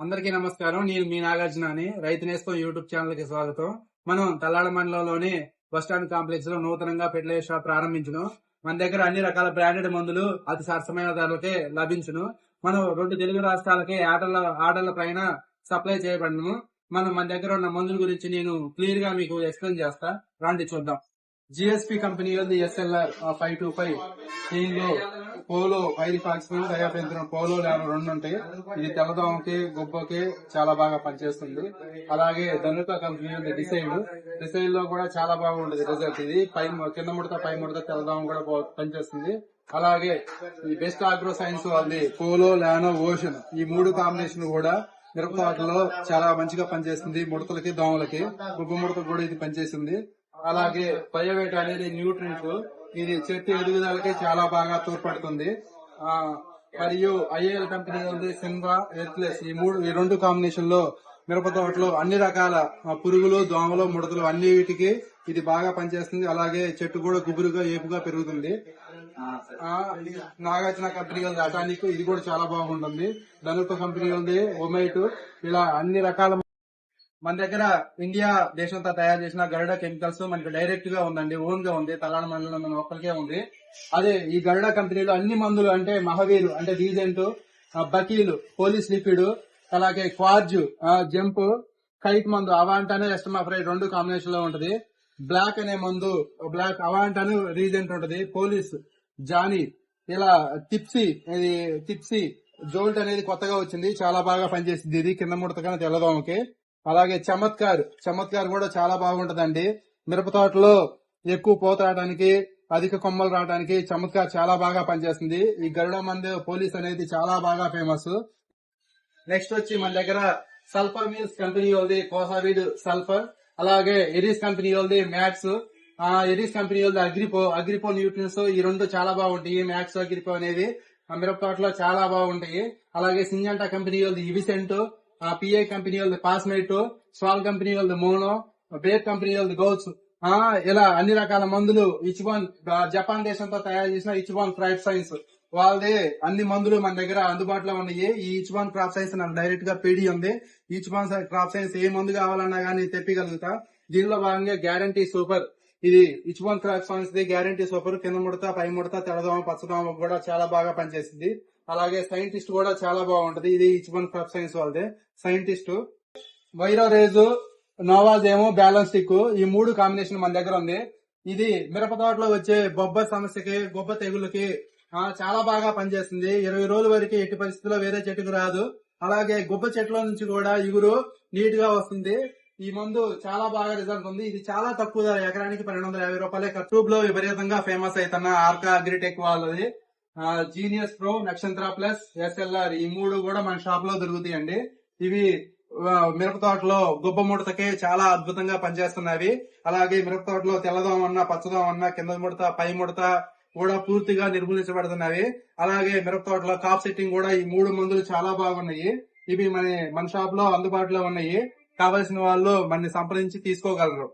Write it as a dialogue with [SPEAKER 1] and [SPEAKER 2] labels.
[SPEAKER 1] అందరికీ నమస్కారం. నేను మీ నాగార్జున అని రైతు నేస్తం యూట్యూబ్ ఛానల్కి స్వాగతం. మనం తల్లాడ మండలంలోని బస్టాండ్ కాంప్లెక్స్లో నూతనంగా ఫెర్టిలైజర్ షాప్ ప్రారంభించును. మన దగ్గర అన్ని రకాల బ్రాండెడ్ మందులు అతి సరసమైన ధరలకే లభించును. మనం రెండు తెలుగు రాష్ట్రాలకి ఆటల ఆటల పైన సప్లై చేయబడను. మనం మన దగ్గర ఉన్న మందుల గురించి నేను క్లియర్గా మీకు ఎక్స్ప్లెయిన్ చేస్తా. రండి చూద్దాం. GSP company SLR five two five. దీనిలో పోలో పైరిఫాక్సిన్ డయాఫెంత్రం పోలో లేని రెండు ఉంటాయి. ఇది తెల్లదోమకి గుబ్బకి చాలా బాగా పనిచేస్తుంది. అలాగే ధనుక కంపెనీ ఉంది డిసైడ్ డిసైడ్లో కూడా చాలా బాగుంటుంది రిజల్ట్. ఇది పై కింద ముడత పై ముడత తెల్లదోమ కూడా బా- పనిచేస్తుంది. అలాగే ఈ బెస్ట్ ఆగ్రో సైన్స్ వాళ్ళది పోలో లానో ఓషన్ ఈ మూడు కాంబినేషన్ కూడా మిరప తోటలో చాలా మంచిగా పనిచేస్తుంది. ముడతలకి దోమలకి గుబ్బ ముడతకు కూడా ఇది పనిచేస్తుంది. అలాగే బయోవేట్ అనేది న్యూట్రిన్స్ ఇది చెట్టు ఎదుగుదలకి చాలా బాగా తోడ్పడుతుంది. మరియు ఐఏఎల్ కంపెనీ ఉంది సిన్వా ఎర్త్లెస్ ఈ మూడు ఈ రెండు కాంబినేషన్లో మిరప తోటలో అన్ని రకాల పురుగులు దోమలు ముడతలు అన్నిటికి ఇది బాగా పనిచేస్తుంది. అలాగే చెట్టు కూడా గుబురుగా ఏపుగా పెరుగుతుంది. నాగార్జున కంపెనీ ఉంది అటానిక్. ఇది కూడా చాలా బాగుంటుంది. ధనుక కంపెనీ ఉంది ఒమైటు. ఇలా అన్ని రకాల మన దగ్గర ఇండియా దేశంతో తయారు చేసిన గరుడ కెమికల్స్ మనకి డైరెక్ట్గా ఉందండి ఓన్గా ఉంది తలాన మండలం మన ఒక్కరికే ఉంది. అదే ఈ గరుడ కంపెనీలో అన్ని మందులు అంటే మహవీరు అంటే డీజెంట్ బకీలు పోలీస్ లిక్విడ్ అలాగే క్వార్జ్ జంప్ కైట్ మందు అవాంటానే ఎస్టమాఫ్రై రెండు కాంబినేషన్లో ఉంటది. బ్లాక్ అనే మందు బ్లాక్ అవాంటను రీజెంట్ ఉంటది. పోలీస్ జానీ ఇలా టిప్సీ ఇది టిప్సీ జోల్ట్ అనేది కొత్తగా వచ్చింది చాలా బాగా పనిచేసింది ఇది కింద ముడతగానే తెల్లదోమకి. అలాగే చమత్కార్ చమత్కార్ కూడా చాలా బాగుంటదండి. మిరప తోటలో ఎక్కువ పూత రావడానికి అధిక కొమ్మలు రావడానికి చమత్కార్ చాలా బాగా పనిచేస్తుంది. ఈ గరుడ మందు పోలీస్ అనేది చాలా బాగా ఫేమస్. నెక్స్ట్ వచ్చి మన దగ్గర సల్ఫర్ మిల్స్ కంపెనీ వాళ్ళది కోసావిడ్ సల్ఫర్. అలాగే ఎరీస్ కంపెనీ వాళ్ళది మ్యాక్స్ ఆ ఎరీస్ కంపెనీ వాళ్ళది అగ్రిపో అగ్రిపో న్యూట్రియన్స్ ఈ రెండు చాలా బాగుంటాయి. మ్యాక్స్ అగ్రిపో అనేది ఆ మిరప తోటలో చాలా బాగుంటాయి. అలాగే సింజంటా కంపెనీ వాళ్ళది ఇవిసెంట్. పిఐ కంపెనీ వాళ్ళది పాస్మేట్ స్వాల్ కంపెనీ వాళ్ళది మోనో బేర్ కంపెనీ వాళ్ళది గౌచ్ ఆ ఇలా అన్ని రకాల మందులు ఇచ్బాన్ జపాన్ దేశంతో తయారు చేసిన ఇచ్బాన్ క్రాప్ సైన్స్ వాళ్ళది అన్ని మందులు మన దగ్గర అందుబాటులో ఉన్నాయి. ఈ ఇచ్బాన్ క్రాప్ సైన్స్ నాకు డైరెక్ట్గా పీడి ఉంది. ఇచ్బాన్ క్రాప్ సైన్స్ ఏ మందు కావాలన్నా గానీ తెప్పగలుగుతా. దీనిలో భాగంగా గ్యారంటీ సూపర్ ఇది Ichiban crop science the guarantee super కింద ముడత పై ముడత తెడదోమ పచ్చదోమ కూడా చాలా బాగా పనిచేసింది. అలాగే సైంటిస్ట్ కూడా చాలా బాగుంటది. ఇది ఇచ్బాన్ క్రాప్ సైన్స్ వాళ్ళది. సైంటిస్ట్ వైరో రేజు నోవాజ్ ఏమో బ్యాలెన్స్ స్టిక్ ఈ మూడు కాంబినేషన్ మన దగ్గర ఉంది. ఇది మిరప తోటలో వచ్చే బొబ్బ సమస్యకి గొప్ప తెగులకి చాలా బాగా పనిచేస్తుంది. ఇరవై రోజుల వరకు ఎట్టి పరిస్థితుల్లో వేరే చెట్టుకు రాదు. అలాగే గొప్ప చెట్ల నుంచి కూడా ఇగురు నీట్గా వస్తుంది. ఈ మందు చాలా బాగా రిజల్ట్ ఉంది. ఇది చాలా తక్కువ ధర. ఎకరానికి పన్నెండు వందల యాభై రూపాయలే ట్యూబ్లో విపరీతంగా ఫేమస్ అవుతున్న ఆర్కా అగ్రిటెక్ వాళ్ళది. Genius Pro Nakshatra plus SLR ఈ మూడు కూడా మన షాప్లో దొరుకుతాయండి. ఇవి మిరప తోటలో గుబ్బ ముడతకే చాలా అద్భుతంగా పనిచేస్తున్నవి. అలాగే మిరప తోటలో తెల్లదోమ అన్న పచ్చదోమ కింద ముడత పై ముడత కూడా పూర్తిగా నిర్మూలించబడుతున్నవి. అలాగే మిరప తోటలో కాప్ సెట్టింగ్ కూడా ఈ మూడు మందులు చాలా బాగున్నాయి. ఇవి మన మన షాప్లో అందుబాటులో ఉన్నాయి. కావలసిన వాళ్ళు మన సంప్రదించి తీసుకోగలరు.